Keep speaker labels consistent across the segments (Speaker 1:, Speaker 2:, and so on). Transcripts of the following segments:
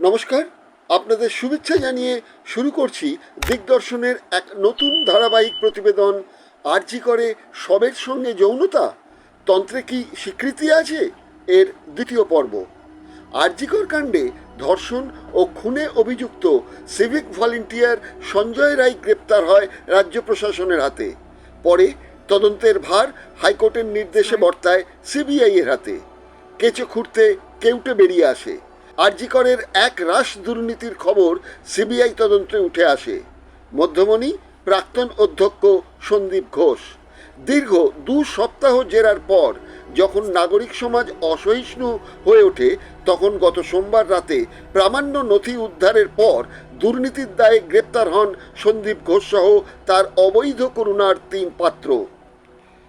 Speaker 1: নমস্কার আপনাদের শুভেচ্ছা জানিয়ে শুরু করছি দিগদর্শনের এক নতুন ধারাবাহিক প্রতিবেদন। আরজি করে সবের সঙ্গে যৌনতা? তন্ত্রে কি স্বীকৃতি আছে? এর দ্বিতীয় পর্ব। আরজিকর কাণ্ডে ধর্ষণ ও খুনে অভিযুক্ত সিভিক ভলেন্টিয়ার সঞ্জয় রায় গ্রেপ্তার হয় রাজ্য প্রশাসনের হাতে। পরে তদন্তের ভার হাইকোর্টের নির্দেশে বর্তায় সিবিআই এর হাতে। কেঁচো খুঁড়তে কেউটে বেরিয়ে আসে। আরজিকরের এক রাশ দুর্নীতির খবর সিবিআই তদন্তে উঠে আসে। মধ্যমণি, প্রাক্তন অধ্যক্ষ সন্দীপ ঘোষ। দীর্ঘ দু সপ্তাহ জেরার পর যখন নাগরিক সমাজ অসহিষ্ণু হয়ে ওঠে, তখন গত সোমবার রাতে প্রামাণ্য নথি উদ্ধারের পর দুর্নীতির দায়ে গ্রেপ্তার হন সন্দীপ ঘোষ সহ তার অবৈধ করুণার তিন পাত্র।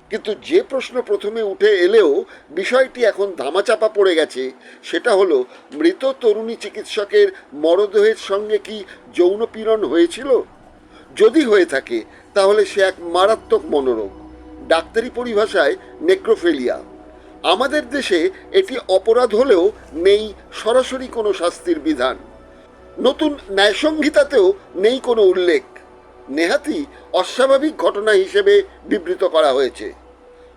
Speaker 1: কিন্তু যে প্রশ্ন প্রথমে উঠে এলেও বিষয়টি এখন ধামাচাপা পড়ে গেছে, সেটা হলো, মৃত তরুণী চিকিৎসকের মরদেহের সঙ্গে কি যৌন পীড়ন হয়েছিল? যদি হয়ে থাকে, তাহলে সে এক মারাত্মক মনোরোগ। ডাক্তারি পরিভাষায় নেক্রোফেলিয়া। আমাদের দেশে এটি অপরাধ হলেও নেই সরাসরি কোনো শাস্তির বিধান। নতুন ন্যায়সংহিতাতেও নেই কোনো উল্লেখ। নেহাতি অস্বাভাবিক ঘটনা হিসেবে বিবৃত করা হয়েছে।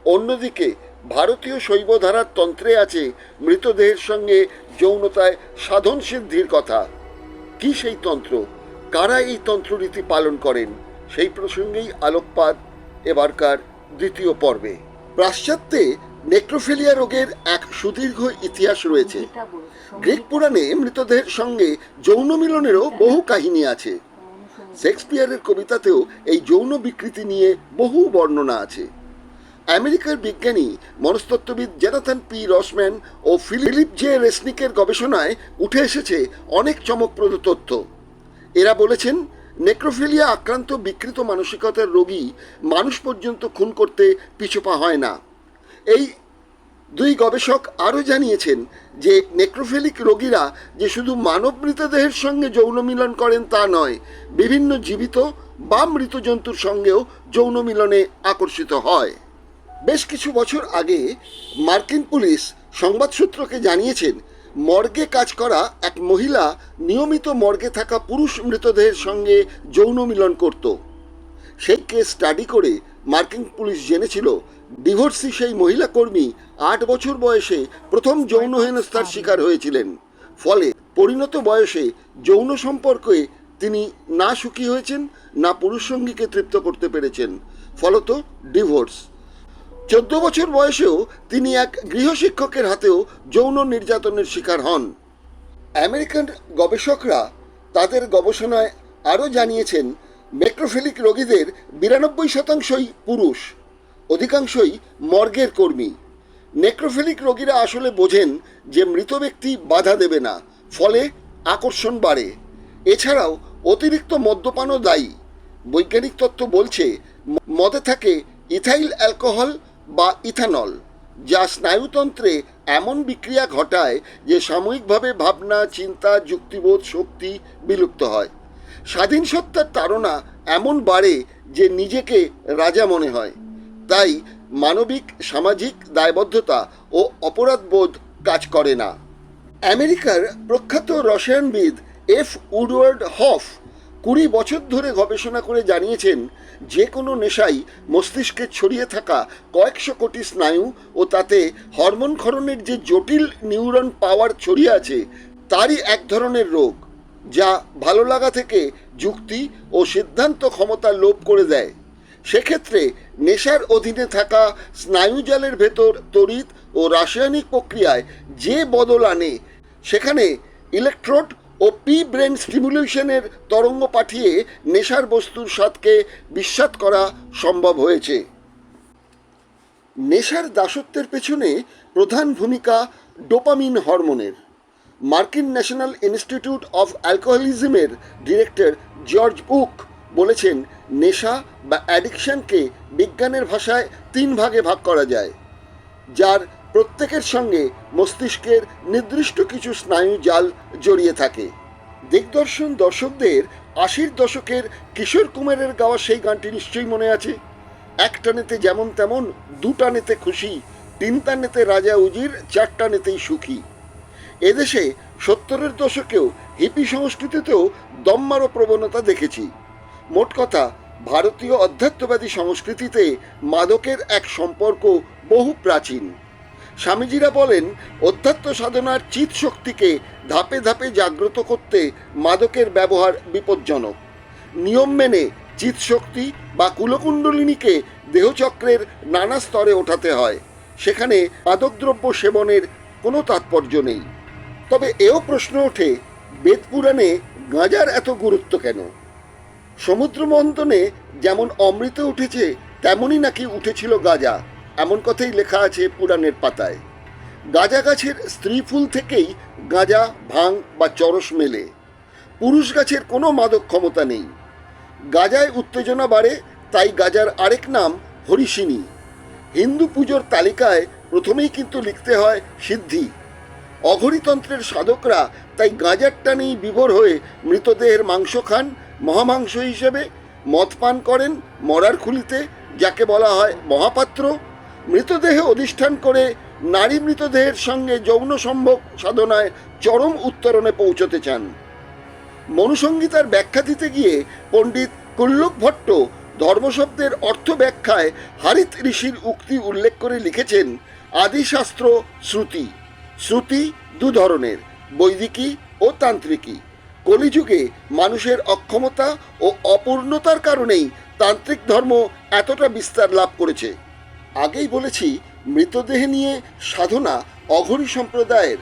Speaker 1: অন্যদিকে, ভারতীয় শৈবধারার তন্ত্রে আছে মৃতদেহের সঙ্গে যৌনতায় সাধন সিদ্ধির কথা। কি সেই তন্ত্র? কারা এই তন্ত্ররীতি পালন করেন? সেই প্রসঙ্গেই আলোকপাত, এবারকার দ্বিতীয় পর্বে। পাশ্চাত্যে নেক্রোফেলিয়া রোগের এক সুদীর্ঘ ইতিহাস রয়েছে। গ্রিক পুরাণে মৃতদেহের সঙ্গে যৌন মিলনেরও বহু কাহিনী আছে। শেক্সপিয়ারের কবিতাতেও এই যৌন বিকৃতি নিয়ে বহু বর্ণনা আছে। আমেরিকার বিজ্ঞানী, মনস্তত্ত্ববিদ জেনাথন পি রসম্যান ও ফিলিপ জে রেসনিকের গবেষণায় উঠে এসেছে অনেক চমকপ্রদ তথ্য। এরা বলেছেন, নেক্রোফিলিয়া আক্রান্ত বিকৃত মানসিকতার রোগী মানুষ পর্যন্ত খুন করতে পিছুপা হয় না। এই দুই গবেষক আরও জানিয়েছেন যে নেক্রোফেলিক রোগীরা যে শুধু মানব মৃতদেহের সঙ্গে যৌন মিলন করেন তা নয়, বিভিন্ন জীবিত বা মৃত জন্তুর সঙ্গেও যৌন মিলনে আকর্ষিত হয়। বেশ কিছু বছর আগে মার্কিন পুলিশ সংবাদসূত্রকে জানিয়েছেন, মর্গে কাজ করা এক মহিলা নিয়মিত মর্গে থাকা পুরুষ মৃতদেহের সঙ্গে যৌন মিলন করত। সেই কেস স্টাডি করে মার্কিন পুলিশ জেনেছিল ডিভোর্সি সেই মহিলা কর্মী আট বছর বয়সে প্রথম যৌন হেনস্থার শিকার হয়েছিলেন। ফলে পরিণত বয়সে যৌন সম্পর্কে তিনি না সুখী হয়েছেন, না পুরুষ সঙ্গীকে তৃপ্ত করতে পেরেছেন। ফলত ডিভোর্স। চোদ্দ বছর বয়সেও তিনি এক গৃহশিক্ষকের হাতেও যৌন নির্যাতনের শিকার হন। আমেরিকান গবেষকরা তাদের গবেষণায় আরও জানিয়েছেন মেক্রোফিলিক রোগীদের বিরানব্বই শতাংশই পুরুষ। অধিকাংশই মর্গের কর্মী। নেক্রোফিলিক রোগীরা আসলে বোঝেন যে মৃত ব্যক্তি বাধা দেবে না, ফলে আকর্ষণ বাড়ে। এছাড়াও অতিরিক্ত মদ্যপানও দায়ী। বৈজ্ঞানিক তত্ত্ব বলছে, মদে থাকে ইথাইল অ্যালকোহল বা ইথানল, যা স্নায়ুতন্ত্রে এমন বিক্রিয়া ঘটায় যে সাময়িকভাবে ভাবনা, চিন্তা, যুক্তিবোধ, শক্তি বিলুপ্ত হয়। স্বাধীন সত্তার তাড়না এমন বাড়ে যে নিজেকে রাজা মনে হয়। তাই মানবিক, সামাজিক, দায়বদ্ধতা ও অপরাধবোধ কাজ করে না। আমেরিকার প্রখ্যাত রসায়নবিদ এফ উডওয়ার্ড হফ কুড়ি বছর ধরে গবেষণা করে জানিয়েছেন, যে কোনো নেশাই মস্তিষ্কে ছড়িয়ে থাকা কয়েকশো কোটি স্নায়ু ও তাতে হরমোন ক্ষরণের যে জটিল নিউরন পাওয়ার ছড়িয়ে আছে, তারই এক ধরনের রোগ, যা ভালো লাগা থেকে যুক্তি ও সিদ্ধান্ত ক্ষমতা লোপ করে দেয়। সেক্ষেত্রে নেশার অধীনে থাকা স্নায়ুজালের ভেতর তড়িৎ ও রাসায়নিক প্রক্রিয়ায় যে বদল আনে, সেখানে ইলেকট্রোড ও পি ব্রেন স্টিমুলেশনের তরঙ্গ পাঠিয়ে নেশার বস্তুর স্বাদকে বিস্বাদ করা সম্ভব হয়েছে। নেশার দাসত্বের পেছনে প্রধান ভূমিকা ডোপামিন হরমোনের। মার্কিন ন্যাশনাল ইনস্টিটিউট অফ অ্যালকোহলিজমের ডিরেক্টর জর্জ বুক বলেছেন, নেশা বা অ্যাডিকশনকে বিজ্ঞানের ভাষায় তিন ভাগে ভাগ করা যায়, যার প্রত্যেকের সঙ্গে মস্তিষ্কের নির্দিষ্ট কিছু স্নায়ু জাল জড়িয়ে থাকে। দিগদর্শন দর্শকদের আশির দশকের কিশোর কুমারের গাওয়া সেই গানটি নিশ্চয়ই মনে আছে? এক টানেতে যেমন তেমন দু টানেতে খুশি তিন টানেতে রাজা উজির চার টানেতেই সুখী। এদেশে সত্তরের দশকেও হিপি সংস্কৃতিতেও দম্মারো প্রবণতা দেখেছি। মোট কথা, ভারতীয় অধ্যাত্মবাদী সংস্কৃতিতে মাদকের এক সম্পর্ক বহু প্রাচীন। স্বামীজিরা বলেন, অধ্যাত্ম সাধনার চিত শক্তিকে ধাপে ধাপে জাগ্রত করতে মাদকের ব্যবহার বিপজ্জনক। নিয়ম মেনে চিত শক্তি বা কুলকুণ্ডলিনীকে দেহচক্রের নানা স্তরে ওঠাতে হয়। সেখানে মাদকদ্রব্য সেবনের কোনো তাৎপর্য নেই। তবে এও প্রশ্ন ওঠে, বেদপুরাণে গাঁজার এত গুরুত্ব কেন? সমুদ্র মন্থনে যেমন অমৃত উঠেছে, তেমনই নাকি উঠেছিল গাজা। এমন কথাই লেখা আছে পুরাণের পাতায়। গাজা গাছের স্ত্রী ফুল থেকেই গাঁজা, ভাং বা চরস মেলে। পুরুষ গাছের কোনো মাদক ক্ষমতা নেই। গাজায় উত্তেজনা বাড়ে, তাই গাজার আরেক নাম হরিশিনী হিন্দু পুজোর তালিকায় প্রথমেই কিন্তু লিখতে হয় সিদ্ধি। অঘরিতন্ত্রের সাধকরা তাই গাঁজার টানেই বিভোর হয়ে মৃতদেহের মাংস খান মহামাংস হিসেবে মদ পান করেন মরার খুলিতে, যাকে বলা হয় মহাপাত্র। মৃতদেহে অধিষ্ঠান করে নারী মৃতদেহের সঙ্গে যৌন সম্ভব সাধনায় চরম উত্তরণে পৌঁছতে চান। মনুসংগীতার ব্যাখ্যা দিতে গিয়ে পণ্ডিত কুল্লুক ভট্ট ধর্মশব্দের অর্থ ব্যাখ্যায় হারিত ঋষির উক্তি উল্লেখ করে লিখেছেন আদিশাস্ত্র শ্রুতি। শ্রুতি দু ধরনের, বৈদিকী ও তান্ত্রিকী। কলিযুগে মানুষের অক্ষমতা ও অপূর্ণতার কারণেই তান্ত্রিক ধর্ম এতটা বিস্তার লাভ করেছে। আগেই বলেছি, মৃতদেহ নিয়ে সাধনা অঘরী সম্প্রদায়ের,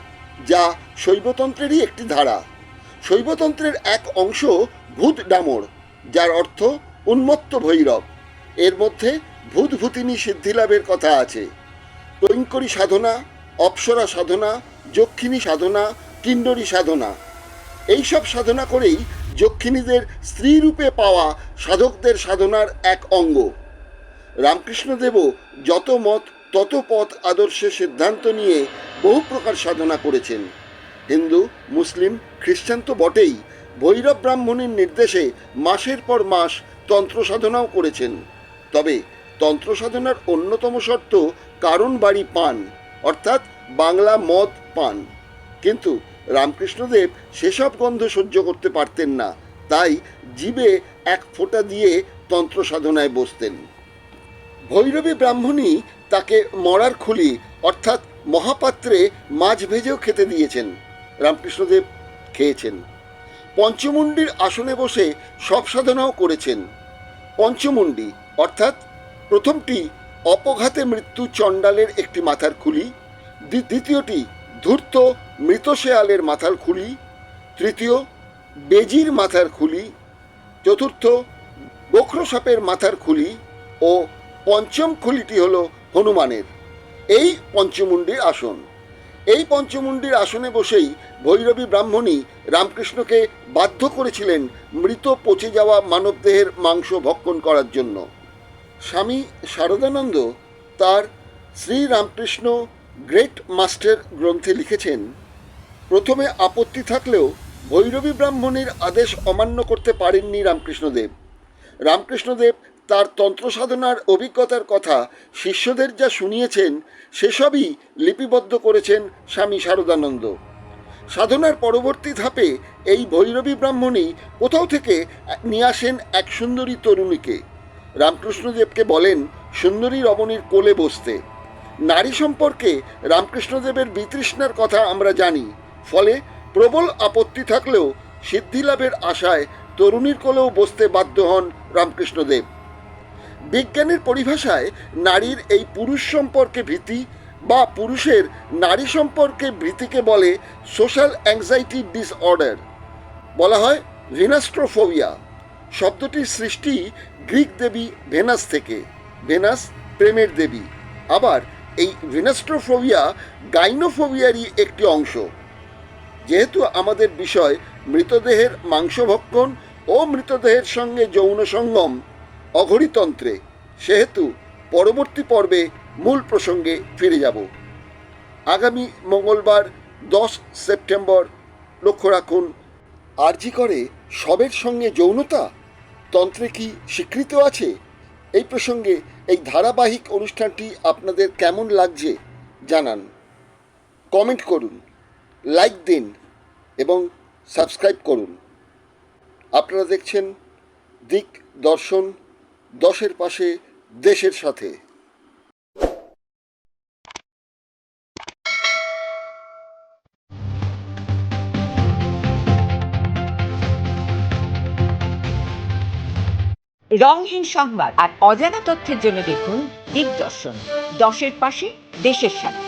Speaker 1: যা শৈবতন্ত্রেরই একটি ধারা। শৈবতন্ত্রের এক অংশ ভূত ডামর, যার অর্থ উন্মত্ত ভৈরব। এর মধ্যে ভূত ভূতিনী সিদ্ধিলাভের কথা আছে। কৈঙ্করী সাধনা, অপ্সরা সাধনা, যক্ষিণী সাধনা, কিন্নরী সাধনা। এইসব সাধনা করেই যক্ষিণীদের স্ত্রী রূপে পাওয়া সাধকদের সাধনার এক অঙ্গ। রামকৃষ্ণদেবও যত মত, তত পথ আদর্শের সিদ্ধান্ত নিয়ে বহু প্রকার সাধনা করেছেন। হিন্দু, মুসলিম, খ্রিস্টান তো বটেই, ভৈরব ব্রাহ্মণের নির্দেশে মাসের পর মাস তন্ত্র সাধনাও করেছেন। তবে তন্ত্র সাধনার অন্যতম শর্ত কারণ বাড়ি পান, অর্থাৎ বাংলা মদ পান। কিন্তু রামকৃষ্ণদেব সেসব গন্ধ সহ্য করতে পারতেন না। তাই জীবে এক ফোঁটা দিয়ে তন্ত্র সাধনায় বসতেন। ভৈরবী ব্রাহ্মণী তাকে মরার খুলি অর্থাৎ মহাপাত্রে মাছ ভেজেও খেতে দিয়েছেন। রামকৃষ্ণদেব খেয়েছেন। পঞ্চমুণ্ডির আসনে বসে সব সাধনাও করেছেন। পঞ্চমুণ্ডি অর্থাৎ প্রথমটি অপঘাতে মৃত্যু চণ্ডালের একটি মাথার খুলি দ্বিতীয়টি ধূর্ত মৃত শেয়ালের মাথার খুলি, তৃতীয়, বেজির মাথার খুলি, চতুর্থ, বক্র সাপের মাথার খুলি ও পঞ্চম খুলিটি হলো হনুমানের। এই পঞ্চমুণ্ডির আসন। এই পঞ্চমুণ্ডির আসনে বসেই ভৈরবী ব্রাহ্মণী রামকৃষ্ণকে বাধ্য করেছিলেন মৃত পচে যাওয়া মানবদেহের মাংস ভক্ষণ করার জন্য। স্বামী শারদানন্দ তার শ্রীরামকৃষ্ণ গ্রেট মাস্টার গ্রন্থে লিখেছেন প্রথমে আপত্তি থাকলেও ভৈরবী ব্রাহ্মণীর আদেশ অমান্য করতে পারেননি রামকৃষ্ণদেব। রামকৃষ্ণদেব তার তন্ত্র সাধনার অভিজ্ঞতার কথা শিষ্যদের যা শুনিয়েছেন, সেসবই লিপিবদ্ধ করেছেন স্বামী শারদানন্দ। সাধনার পরবর্তী ধাপে এই ভৈরবী ব্রাহ্মণী কোথাও থেকে নিয়ে আসেন এক সুন্দরী তরুণীকে। রামকৃষ্ণদেবকে বলেন, সুন্দরী রমণীর কোলে বসতে। নারী সম্পর্কে রামকৃষ্ণদেবের বিতৃষ্ণার কথা আমরা জানি। ফলে প্রবল আপত্তি থাকলেও সিদ্ধিলাভের আশায় তরুণীর কোলেও বসতে বাধ্য হন রামকৃষ্ণদেব। বিজ্ঞানের পরিভাষায় নারীর এই পুরুষ সম্পর্কে ভীতি বা পুরুষের নারী সম্পর্কে ভীতিকে বলে সোশ্যাল অ্যাংজাইটি ডিসঅর্ডার বলা হয় ভিনাস্ট্রোফোবিয়া শব্দটির সৃষ্টি গ্রিক দেবী ভেনাস থেকে। ভেনাস প্রেমের দেবী। আবার এই ভিনাস্ট্রোফোবিয়া গাইনোফোবিয়ারই একটি অংশ। যেহেতু আমাদের বিষয় মৃতদেহের মাংসভক্ষণ ও মৃতদেহের সঙ্গে যৌন সঙ্গম অঘরিতন্ত্রে সেহেতু পরবর্তী পর্বে মূল প্রসঙ্গে ফিরে যাব। আগামী মঙ্গলবার দশ সেপ্টেম্বর, লক্ষ্য রাখুন, আরজি করে সবের সঙ্গে যৌনতা? তন্ত্রে কি স্বীকৃত আছে? এই প্রসঙ্গে এই ধারাবাহিক অনুষ্ঠানটি আপনাদের কেমন লাগছে জানান। কমেন্ট করুন। লাইক দিন এবং সাবস্ক্রাইব করুন। আপনারা দেখছেন দিক দর্শন, দশের পাশে, দেশের সাথে।
Speaker 2: রংহীন সংবাদ আর অজানা তথ্যের জন্য দেখুন দিগদর্শন দশের পাশে, দেশের সাথে।